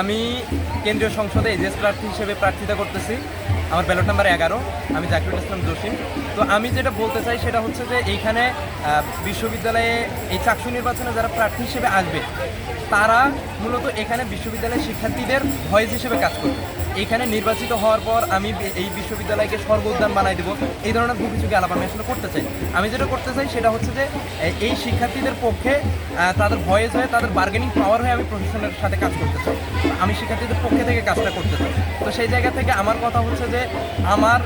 আমি কেন্দ্রীয় সংসদে এজেস প্রার্থী হিসেবে প্রার্থিতা করতেছি। আমার ব্যালট নাম্বার এগারো, আমি জাকিরুল ইসলাম জসিম তো আমি যেটা বলতে চাই সেটা হচ্ছে যে এইখানে বিশ্ববিদ্যালয়ে এই চাকরি নির্বাচনে যারা প্রার্থী হিসেবে আসবে, তারা মূলত এখানে বিশ্ববিদ্যালয়ের শিক্ষার্থীদের ভয়েস হিসেবে কাজ করবে। এখানে নির্বাচিত হওয়ার পর আমি এই বিশ্ববিদ্যালয়কে স্বর্গ উদ্যান বানাই দেবো। এই ধরনের বহু কিছু আলাপ আমি আসলে করতে চাই। আমি যেটা করতে চাই সেটা হচ্ছে যে এই শিক্ষার্থীদের পক্ষে তাদের ভয়েস হয়ে তাদের বার্গেনিং পাওয়ার হয়ে আমি প্রশাসনের সাথে কাজ করতে চাই। আমি শিক্ষার্থীদের পক্ষে থেকে কাজটা করতে চাই। তো সেই জায়গা থেকে আমার কথা হচ্ছে যে আমার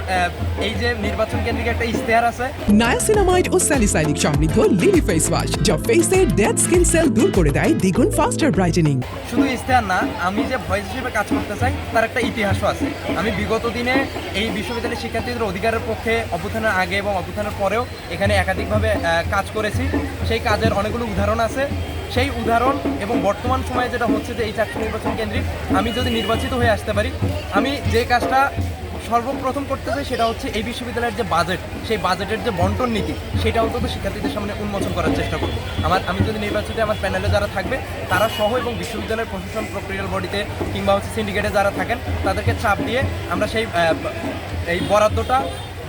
এই যে নির্বাচন কেন্দ্রিক একটা ইশতেহার আছে। নায়াসিনামাইড ও স্যালিসাইলিক সমৃদ্ধ লিলি ফেস ওয়াশ যা ফেসের ডেড স্কিন সেল দূর করে দেয় দ্বিগুণ ফাস্টার ব্রাইটেনিং শুধু ইশতেহার না আমি যে ভয়েস হিসেবে কাজ করতে চাই তার একটা ইতিহাসও আছে। আমি বিগত দিনে এই বিশ্ববিদ্যালয়ের শিক্ষার্থীদের অধিকারের পক্ষে অভ্যুত্থানের আগে এবং অভ্যুত্থানের পরেও এখানে একাধিকভাবে কাজ করেছি। সেই কাজের অনেকগুলো উদাহরণ আছে। সেই উদাহরণ এবং বর্তমান সময়ে যেটা হচ্ছে যে এই চাকরি নির্বাচন কেন্দ্রিক, আমি যদি নির্বাচিত হয়ে আসতে পারি, আমি যে কাজটা সর্বপ্রথম করতে চাই সেটা হচ্ছে এই বিশ্ববিদ্যালয়ের যে বাজেট সেই বাজেটের যে বন্টন নীতি, সেটা অন্তত শিক্ষার্থীদের সামনে উন্মোচন করার চেষ্টা করব। আমার, আমি যদি নির্বাচিত আমার প্যানেলে যারা থাকবে, তারা সহ এবং বিশ্ববিদ্যালয়ের প্রশাসন প্রক্রিয়াল বডিতে কিংবা হচ্ছে সিন্ডিকেটে যারা থাকেন, তাদেরকে চাপ দিয়ে আমরা সেই এই বরাদ্দটা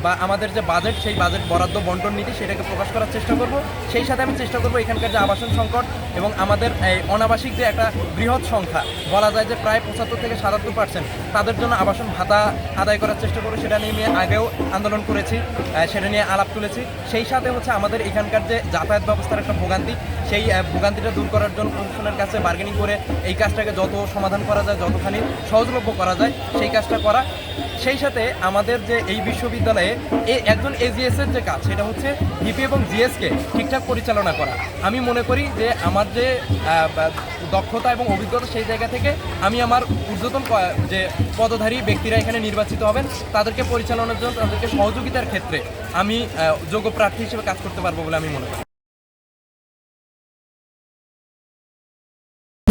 বা আমাদের যে বাজেট সেই বাজেট বরাদ্দ বন্টন নীতি সেটাকে প্রকাশ করার চেষ্টা করব। সেই সাথে আমি চেষ্টা করব এখানকার যে আবাসন সংকট এবং আমাদের অনাবাসিক যে একটা বৃহৎ সংখ্যা, বলা যায় যে প্রায় পঁচাত্তর থেকে সাতাত্তর পার্সেন্ট তাদের জন্য আবাসন ভাতা আদায় করার চেষ্টা করব, সেটা নিয়ে আমি আগেও আন্দোলন করেছি সেটা নিয়ে আলাপ তুলেছি। সেই সাথে হচ্ছে আমাদের এখানকার যে যাতায়াত ব্যবস্থার একটা ভোগান্তি সেই ভোগান্তিটা দূর করার জন্য প্রশাসনের কাছে বার্গেনিং করে এই কাজটাকে যত সমাধান করা যায়, যতখানি সহজলভ্য করা যায়, সেই কাজটা করা। সেই সাথে আমাদের যে এই বিশ্ববিদ্যালয়ে এ, একজন এজিএসের যে কাজ, সেটা হচ্ছে ভিপি এবং জিএসকে ঠিকঠাক পরিচালনা করা। আমি মনে করি যে আমার যে দক্ষতা এবং অভিজ্ঞতা সেই জায়গা থেকে আমি আমার ঊর্ধ্বতন যে পদধারী ব্যক্তিরা এখানে নির্বাচিত হবেন, তাদেরকে পরিচালনার জন্য, তাদেরকে সহযোগিতার ক্ষেত্রে আমি যোগ্য প্রার্থী হিসেবে কাজ করতে পারব বলে আমি মনে করি।